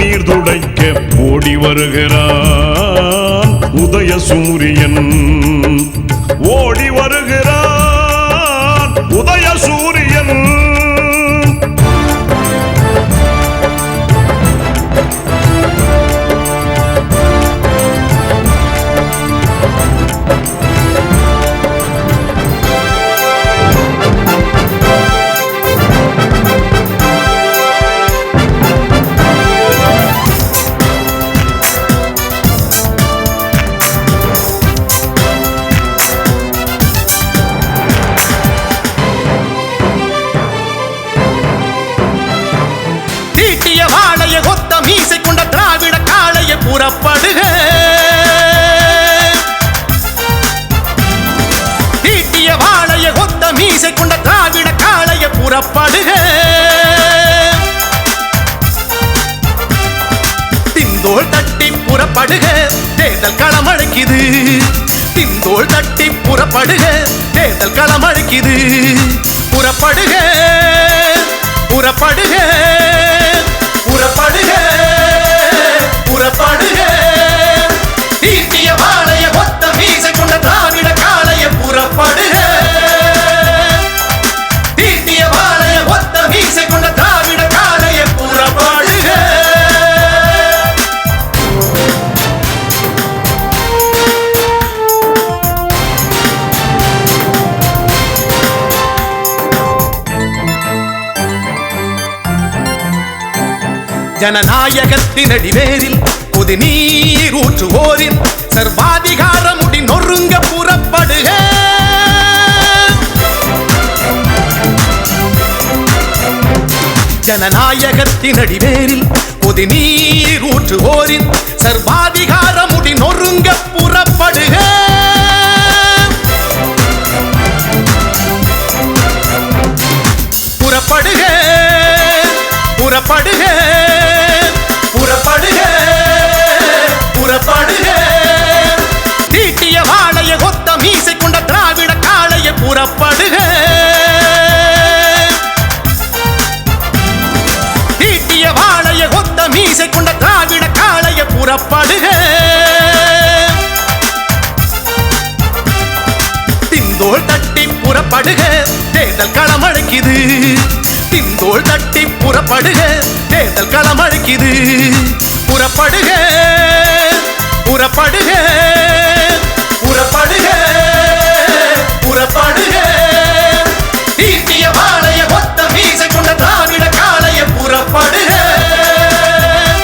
கண்ணீர் துடைக்க ஓடி வருகிறான் உதய சூரியன் ஓடி காளைய புறப்படுக தீட்டிய வாழைய கொத்த மீசை கொண்ட திராவிட காளைய புறப்படுக. திந்தோள் தட்டி புறப்படுக. தேர்தல் களமழைக்குது. திந்தோள் தட்டி புறப்படுக. தேர்தல் களமழைக்குது. புறப்படுக ஜனநாயகத்தின் அடிவேரில் பொது நீர் ஊற்றுவோரின் சர்வாதிகார முடி நொறுங்க புறப்படுக. ஜனநாயகத்தின் அடிவேரில் பொது நீர் ஊற்றுவோரின் சர்வாதிகார முடி நொறுங்க புறப்படுக. புறப்படுக. தீட்டிய வாழைய கொத்த மீசை கொண்ட திராவிட காளைய புறப்படுக. திந்தோள் தட்டி புறப்படுக. தேர்தல் களம் அழைக்குது திந்தோள் தட்டி புறப்படுக. தேர்தல் களம் அழைக்குது புறப்படுக. புறப்படுக.